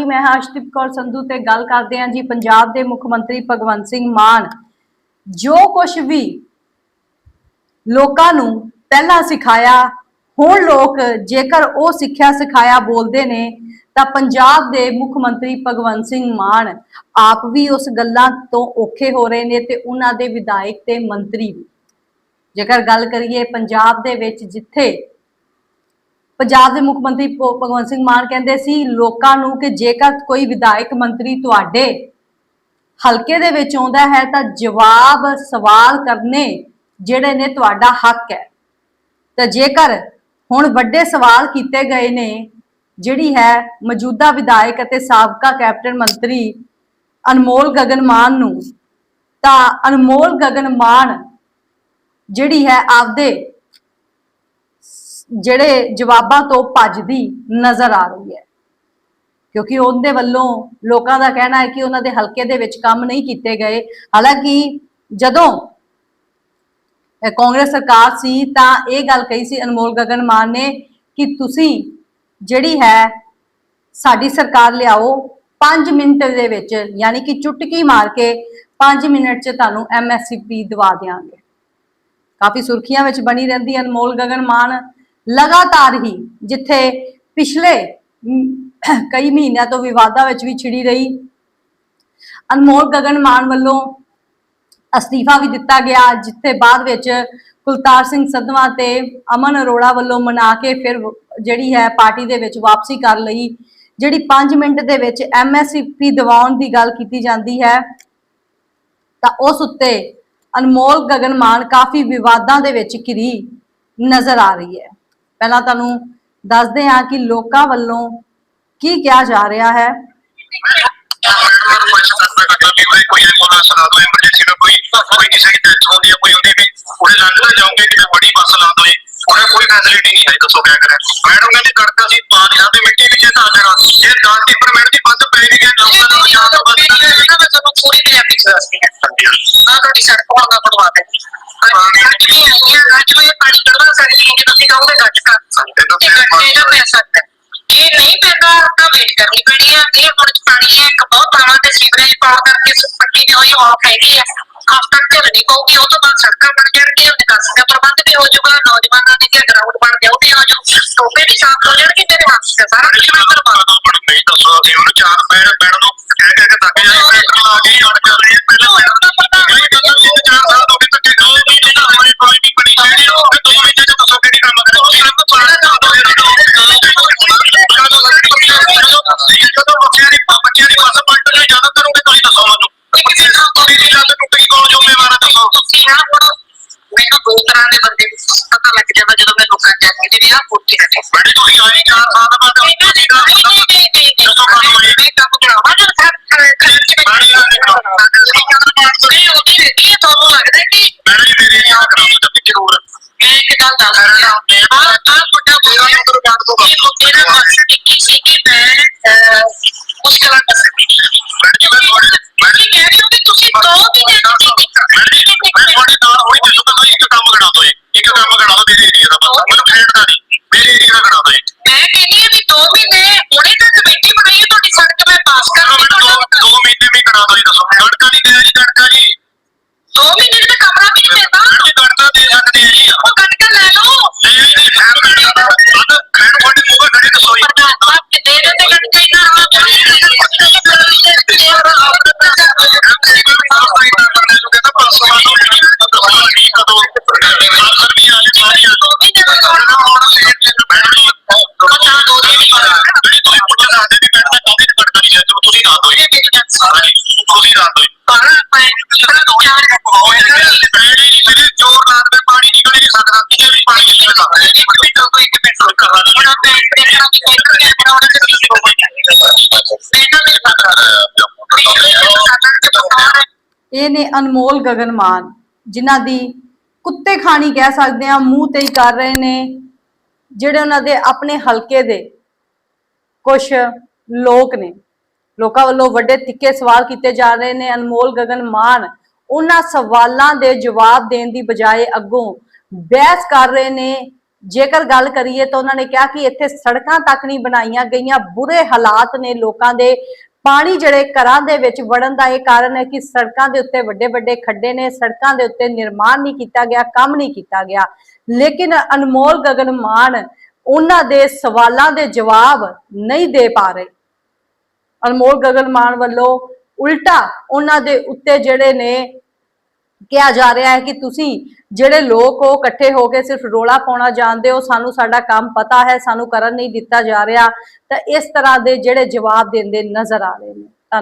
ਜੀ, ਮੈਂ ਹਾਂ ਕੌਰ ਸੰਧੂ ਤੇ ਗੱਲ ਕਰਦੇ ਹਾਂ ਜੀ, ਪੰਜਾਬ ਦੇ ਮੁੱਖ ਮੰਤਰੀ ਭਗਵੰਤ ਸਿੰਘ ਮਾਨ। ਜੋ ਕੁਝ ਵੀ ਲੋਕਾਂ ਨੂੰ ਪਹਿਲਾਂ ਸਿਖਾਇਆ, ਹੁਣ ਲੋਕ ਜੇਕਰ ਉਹ ਸਿੱਖਿਆ ਸਿਖਾਇਆ ਬੋਲਦੇ ਨੇ, ਤਾਂ ਪੰਜਾਬ ਦੇ ਮੁੱਖ ਮੰਤਰੀ ਭਗਵੰਤ ਸਿੰਘ ਮਾਨ ਆਪ ਵੀ ਉਸ ਗੱਲਾਂ ਤੋਂ ਔਖੇ ਹੋ ਰਹੇ ਨੇ ਤੇ ਉਹਨਾਂ ਦੇ ਵਿਧਾਇਕ ਤੇ ਮੰਤਰੀ ਵੀ। ਜੇਕਰ ਗੱਲ ਕਰੀਏ ਪੰਜਾਬ ਦੇ ਵਿੱਚ, ਜਿੱਥੇ ਪੰਜਾਬ ਦੇ ਮੁੱਖ ਮੰਤਰੀ ਭਗਵੰਤ ਸਿੰਘ ਮਾਨ ਕਹਿੰਦੇ ਸੀ, ਲੋਕਾਂ ਨੂੰ ਕਿ ਜੇਕਰ ਕੋਈ ਵਿਧਾਇਕ ਮੰਤਰੀ ਤੁਹਾਡੇ ਹਲਕੇ ਦੇ ਵਿੱਚ ਆਉਂਦਾ ਹੈ ਤਾਂ ਜਵਾਬ ਸਵਾਲ ਕਰਨੇ ਜਿਹੜੇ ਨੇ ਤੁਹਾਡਾ ਹੱਕ ਹੈ। ਤਾਂ ਜੇਕਰ ਹੁਣ ਵੱਡੇ ਸਵਾਲ ਕੀਤੇ ਗਏ ਨੇ, ਜਿਹੜੀ ਹੈ ਮੌਜੂਦਾ ਵਿਧਾਇਕ ਅਤੇ ਸਾਬਕਾ ਕੈਪਟਨ ਮੰਤਰੀ ਅਨਮੋਲ ਗਗਨ ਮਾਨ ਨੂੰ, ਤਾਂ ਅਨਮੋਲ ਗਗਨ ਮਾਨ ਜਿਹੜੀ ਹੈ ਆਪਦੇ ਜਿਹੜੇ ਜਵਾਬਾਂ ਤੋਂ ਭੱਜਦੀ ਨਜ਼ਰ ਆ ਰਹੀ ਹੈ। ਕਿਉਂਕਿ ਉਹਦੇ ਵੱਲੋਂ ਲੋਕਾਂ ਦਾ ਕਹਿਣਾ ਹੈ ਕਿ ਉਹਨਾਂ ਦੇ ਹਲਕੇ ਦੇ ਵਿੱਚ ਕੰਮ ਨਹੀਂ ਕੀਤੇ ਗਏ। ਹਾਲਾਂਕਿ ਜਦੋਂ ਕਾਂਗਰਸ ਸਰਕਾਰ ਸੀ ਤਾਂ ਇਹ ਗੱਲ ਕਹੀ ਸੀ ਅਨਮੋਲ ਗਗਨ ਮਾਨ ਨੇ ਕਿ ਤੁਸੀਂ ਜਿਹੜੀ ਹੈ ਸਾਡੀ ਸਰਕਾਰ ਲਿਆਓ 5 ਮਿੰਟ ਦੇ ਵਿੱਚ ਯਾਨੀ ਕਿ ਚੁਟਕੀ ਮਾਰ ਕੇ 5 ਮਿੰਟ 'ਚ ਤੁਹਾਨੂੰ ਐਮਐਸਪੀ ਦਵਾ ਦਿਆਂਗੇ। ਕਾਫੀ ਸੁਰਖੀਆਂ ਵਿੱਚ ਬਣੀ ਰਹਿੰਦੀ ਅਨਮੋਲ ਗਗਨ ਮਾਨ। ਲਗਾਤਾਰ ਹੀ ਜਿੱਥੇ ਪਿਛਲੇ ਕਈ ਮਹੀਨਿਆਂ ਤੋਂ ਵਿਵਾਦਾਂ ਵਿੱਚ ਵੀ ਛਿੜੀ ਰਹੀ। ਅਨਮੋਲ ਗਗਨ ਮਾਨ ਵੱਲੋਂ ਅਸਤੀਫਾ ਵੀ ਦਿੱਤਾ ਗਿਆ, ਜਿੱਥੇ ਬਾਅਦ ਵਿੱਚ ਕੁਲਤਾਰ ਸਿੰਘ ਸੰਧਵਾ ਤੇ ਅਮਨ ਅਰੋੜਾ ਵੱਲੋਂ ਮਨਾ ਕੇ ਫਿਰ ਜਿਹੜੀ ਹੈ ਪਾਰਟੀ ਦੇ ਵਿੱਚ ਵਾਪਸੀ ਕਰ ਲਈ, ਜਿਹੜੀ 5 ਮਿੰਟ ਦੇ ਵਿੱਚ ਐਮਐਸਪੀ ਦਿਵਾਉਣ ਦੀ ਗੱਲ ਕੀਤੀ ਜਾਂਦੀ ਹੈ। ਤਾਂ ਉਸ ਉੱਤੇ ਅਨਮੋਲ ਗਗਨ ਮਾਨ ਕਾਫੀ ਵਿਵਾਦਾਂ ਦੇ ਵਿੱਚ ਘਿਰੀ ਨਜ਼ਰ ਆ ਰਹੀ ਹੈ। ਪਹਿਲਾਂ ਤੁਹਾਨੂੰ ਦੱਸਦੇ ਹਾਂ ਕਿ ਲੋਕਾਂ ਵੱਲੋਂ ਕੀ ਕਿਹਾ ਜਾ ਰਿਹਾ ਹੈ। ਕੋਈ ਐਂਬੂਲੈਂਸ ਲਾ ਦੋ ਐਮਰਜੈਂਸੀ ਦਾ ਕੋਈ ਕੋਈ ਕਿਸੇ ਦੀ ਡੈਥ ਹੁੰਦੀ ਹੈ ਕੋਈ ਹੁੰਦੀ ਵੀ ਉਹਦੇ ਲੰਘ ਨਾ ਜਾਓਗੇ ਕਿ ਬੜੀ ਬੱਸ ਲਾ ਦੋ ਉਹਨੇ ਕੋਈ ਫੈਸਿਲਿਟੀ ਨਹੀਂ ਹੈ ਦੱਸੋ ਕਿਆ ਕਰੇ ਮੈਡਮ ਕਹਿੰਦੀ ਕੜਕਾ ਸੀ ਪਾ ਦਿਆਂ ਮਿੱਟੀ ਵਿੱਚ ਧਾ ਦੇਣਾ ਇਹ ਦਾਨ ਦੀ ਪਰਮਿਟ ਦੀ ਬੰਦ ਪੈ ਗਈ ਲੋਕਾਂ ਨੂੰ ਯਾਦ ਬੰਦ ਮੈਂ ਤੁਹਾਨੂੰ ਪੂਰੀ ਪੰਜਾਬੀ ਚ ਦੱਸਦੀ ਹਾਂ ਆਹ ਤੁਹਾਡੀ ਸੜਕ ਹੋਣ ਬਣਵਾ ਦੇ। ਅੱਜ ਵੀ ਆਈਆਂ ਅੱਜ ਵੀ ਪਾਣੀ ਕੱਢਵਾ ਸਕਦੀ ਹੈ ਕਿ ਤੁਸੀਂ ਕਹੋਗੇ ਗੱਜ ਕਰ ਸੰਤੇ ਤੋਂ ਤੇ ਗੱਜੇ ਦਾ ਪੈ ਸਕਦਾ ਹੈ। ਜੇ ਨਹੀਂ ਪੈਂਦਾ ਤਾਂ ਵੇਟ ਕਰਨੀ ਪੈਣੀ ਆ ਇਹ ਹੁਣ ਪਾਣੀ ਹੈ ਇੱਕ ਬਹੁਤ ਥਾਵਾਂ ਤੇ ਸੀਵਰੇਜ ਪਾਉਣ ਕਰਕੇ ਪੱਟੀ ਦੀ ਹੋਈ ਆਫ ਹੈਗੀ ਆ ਹਫ਼ਤਾ ਤੱਕ ਝੱਲਣੀ ਪਊਗੀ ਉਹ ਤੋਂ ਬਾਅਦ ਸੜਕਾਂ ਬਣ ਜਾਣਗੀਆਂ ਨਿਕਾਸੀ ਦਾ ਪ੍ਰਬੰਧ ਵੀ ਹੋ ਜਾਊਗਾ ਨੌਜਵਾਨਾਂ ਦੀ ਜੇ ਗਰਾਊਂਡ ਬਣ ਵੀ ਹੋ ਜਾਊ ਟੋਪੇ ਵੀ ਸਾਫ਼ ਹੋ ਜਾਣਗੇ ਤੇਰੇ ਹੱਥ ਤੇ ਸਾਰਾ ਕੁਝ ਮੈਂ ਕਰਵਾ ਬਾਦੋਂ ਬਣ ਨਹੀਂ ਦੱਸੋ ਅਸੀਂ ਉਹਨੂੰ ਚਾਰ ਪੈਰ ਪੈਣ ਨੂੰ ਕਹਿ ਕਹਿ ਕੇ ਤੱਕ ਜਾਈ ਟਰੈਕਟਰ ਲਾ ਕੇ ਅੜ ਜਾ ਬੱਚਿਆਂ ਦੀ ਬੱਸ ਪਲਟ ਗਈ ਜ਼ਿਆਦਾ ਕਰੋਗੇ ਤੁਸੀਂ ਦੱਸੋ ਮੈਨੂੰ ਇੱਕ ਦਿਨ ਤੁਹਾਡੀ ਦੀ ਲੱਤ ਟੁੱਟ ਗਈ ਕੌਣ ਜ਼ਿੰਮੇਵਾਰ ਹੈ ਦੱਸੋ ਤੁਸੀਂ ਨਾ ਹੁਣ ਮੈਨੂੰ ਦੋ ਤਰ੍ਹਾਂ ਦੇ ਬੰਦੇ ਪਤਾ ਲੱਗ ਜਾਂਦਾ ਜਦੋਂ ਮੈਂ ਲੋਕਾਂ ਚ ਜਾਂਦੀ ਜਿਹੜੀ ਆ ਪੁੱਟੀ ਰੱਖੇ ਬੜੀ ਤੁਸੀਂ ਆਈ ਚਾਰ ਸਾਲ ਬਾਅਦ ਤੁਸੀਂ ਦਾ ਦੱਸੋ ਕਦੋਂ ਹੋਈ ਇਹ ਕੰਮ ਕਰਾਵਾ ਜਦ ਖਰਚ ਬਾਣੀ ਦਾ ਨਹੀਂ ਕਰਾਉਣਾ। ਨਹੀਂ ਉਹਦੀ ਵੇਖੀ ਤੁਹਾਨੂੰ ਲੱਗਦਾ ਕਿ ਮੈਂ ਜੀ ਮੇਰੇ ਨਾਲ ਕਰਾਉਂ ਤੇ ਜ਼ਰੂਰ ਮੈਂ ਇੱਕ ਗੱਲ ਦੱਸ ਰਹੀ ਹਾਂ ਆ ਆ ਵੱਡਾ ਮੇਰਾ ਬੋਲ ਨੰਬਰ ਕਾਟ ਤੋਂ ਇਹ ਮੇਰਾ ਮਕਸਦ ਇੱਕ ਹੀ ਸੀ ਮੈਂ ਜੀ ਮੈਂ ਤੁਹਾਡੇ ਮੈਂ ਜੀ ਮੈਂ ਤੁਹਾਡੇ ਨਾਲ ਹੋਈ ਤੇ ਸੁਣ ਇੱਕ ਕੰਮ ਕਰਾ ਦੋ ਇੱਕ ਕੰਮ ਕਰਾ ਦੋ ਮੇਰੇ ਇਹ ਨੇ ਅਨਮੋਲ ਗਗਨ ਜਿਨ੍ਹਾਂ ਦੀ ਕੁੱਤੇ ਖਾਣੀ ਕਹਿ ਸਕਦੇ ਆ ਮੂੰਹ ਤੇ ਹੀ ਕਰ ਰਹੇ ਨੇ, ਜਿਹੜੇ ਉਹਨਾਂ ਦੇ ਆਪਣੇ ਹਲਕੇ ਦੇ ਕੁਝ ਲੋਕ ਨੇ। ਲੋਕਾਂ ਵੱਲੋਂ ਵੱਡੇ ਤਿੱਕੇ ਸਵਾਲ ਕੀਤੇ ਜਾ ਰਹੇ ਨੇ। ਅਨਮੋਲ ਗਗਨ ਮਾਨ ਉਹਨਾਂ ਸਵਾਲਾਂ ਦੇ ਜਵਾਬ ਦੇਣ ਦੀ ਬਜਾਏ ਅੱਗੋਂ ਬਹਿਸ ਕਰ ਰਹੇ ਨੇ ਜੇਕਰ ਗੱਲ ਕਰੀਏ ਤਾਂ ਉਹਨਾਂ ਨੇ ਕਿਹਾ ਕਿ ਇੱਥੇ ਸੜਕਾਂ ਤੱਕ ਨਹੀਂ ਬਣਾਈਆਂ ਗਈਆਂ, ਬੁਰੇ ਹਾਲਾਤ ਨੇ ਲੋਕਾਂ ਦੇ। ਪਾਣੀ ਜਿਹੜੇ ਘਰਾਂ ਦੇ ਵਿੱਚ ਵੜਨ ਦਾ ਇਹ ਕਾਰਨ ਹੈ ਕਿ ਸੜਕਾਂ ਦੇ ਉੱਤੇ ਵੱਡੇ ਵੱਡੇ ਖੱਡੇ ਨੇ, ਸੜਕਾਂ ਦੇ ਉੱਤੇ ਨਿਰਮਾਣ ਨਹੀਂ ਕੀਤਾ ਗਿਆ, ਕੰਮ ਨਹੀਂ ਕੀਤਾ ਗਿਆ। ਲੇਕਿਨ ਅਨਮੋਲ ਗਗਨ ਮਾਨ ਉਹਨਾਂ ਦੇ ਸਵਾਲਾਂ ਦੇ ਜਵਾਬ ਨਹੀਂ ਦੇ ਪਾ ਰਹੇ। ਅਨਮੋਲ ਗਗਨ ਮਾਨ ਵੱਲੋਂ ਉਲਟਾ ਉਹਨਾਂ ਦੇ ਉੱਤੇ ਜਿਹੜੇ ਨੇ ਕਿਹਾ ਜਾ ਰਿਹਾ ਹੈ ਕਿ ਤੁਸੀਂ ਜਿਹੜੇ ਲੋਕ ਹੋ, ਇਕੱਠੇ ਹੋ ਕੇ ਸਿਰਫ ਰੋਲਾ ਪਾਉਣਾ ਜਾਣਦੇ ਹੋ, ਸਾਨੂੰ ਸਾਡਾ ਕੰਮ ਪਤਾ ਹੈ, ਸਾਨੂੰ ਕਰਨ ਨਹੀਂ ਦਿੱਤਾ ਜਾ ਰਿਹਾ, ਤਾਂ ਇਸ ਤਰ੍ਹਾਂ ਦੇ ਜਿਹੜੇ ਜਵਾਬ ਦਿੰਦੇ ਨਜ਼ਰ ਆ ਰਹੇ ਨੇ।